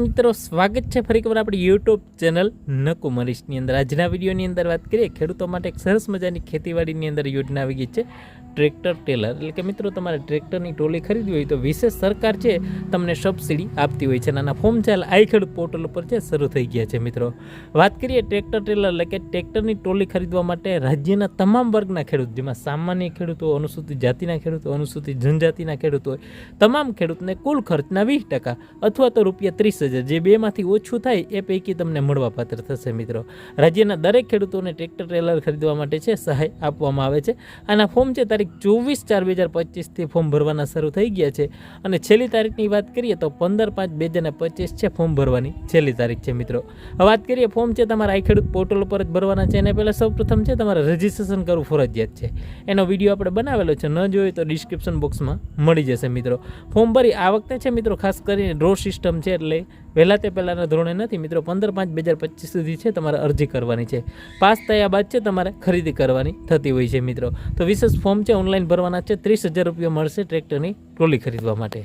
મિત્રો, સ્વાગત છે ફરી એકવાર આપણી યુટ્યુબ ચેનલ નકુ મરીશની અંદર. આજના વિડીયોની અંદર વાત કરીએ, ખેડૂતો માટે એક સરસ મજાની ખેતીવાડીની અંદર યોજના આવી ગઈ છે. ટ્રેક્ટર ટેલર, એટલે કે મિત્રો તમારે ટ્રેક્ટરની ટોલી ખરીદવી હોય તો વિશેષ સરકાર છે તમને સબસિડી આપતી હોય છે અને આના ફોર્મ આઈ ખેડૂત પોર્ટલ ઉપર છે શરૂ થઈ ગયા છે મિત્રો. વાત કરીએ ટ્રેક્ટર ટેલર, એટલે કે ટ્રેક્ટરની ટોલી ખરીદવા માટે રાજ્યના તમામ વર્ગના ખેડૂત જેમાં સામાન્ય ખેડૂતો, અનુસૂચિત જાતિના ખેડૂતો, અનુસૂચિત જનજાતિના ખેડૂતો હોય, તમામ ખેડૂતને કુલ ખર્ચના વીસ ટકા અથવા તો રૂપિયા ત્રીસ હજાર જે બેમાંથી ઓછું થાય એ પૈકી તમને મળવાપાત્ર થશે મિત્રો. રાજ્યના દરેક ખેડૂતોને ટ્રેક્ટર ટ્રેલર ખરીદવા માટે છે સહાય આપવામાં આવે છે. આના ફોર્મ છે તારીખ ચોવીસ ચાર બે હજાર પચીસથી ફોર્મ ભરવાના શરૂ થઈ ગયા છે. અને છેલ્લી તારીખની વાત કરીએ તો પંદર પાંચ બે હજાર પચીસ છે ફોર્મ ભરવાની છેલ્લી તારીખ છે મિત્રો. હવે વાત કરીએ ફોર્મ છે તમારા આઈ ખેડૂત પોર્ટલ ઉપર જ ભરવાના છે. એને પહેલાં સૌપ્રથમ છે તમારે રજિસ્ટ્રેશન કરવું ફરજિયાત છે. એનો વીડિયો આપણે બનાવેલો છે. ન જોયો તો ડિસ્ક્રિપ્શન બોક્સમાં મળી જશે મિત્રો. ફોર્મ ભરી આ વખતે છે મિત્રો ખાસ કરીને ડ્રો સિસ્ટમ છે એટલે વહેલા તે પહેલાંના ધોરણે નથી મિત્રો. પંદર પાંચ બે હજાર પચીસ સુધી છે તમારે અરજી કરવાની છે. પાસ થયા બાદ છે તમારે ખરીદી કરવાની થતી હોય છે મિત્રો. તો વિશેષ ફોર્મ છે ઓનલાઈન ભરવાના છે ત્રીસ હજાર રૂપિયા મળશે ટ્રેક્ટરની ટ્રોલી ખરીદવા માટે.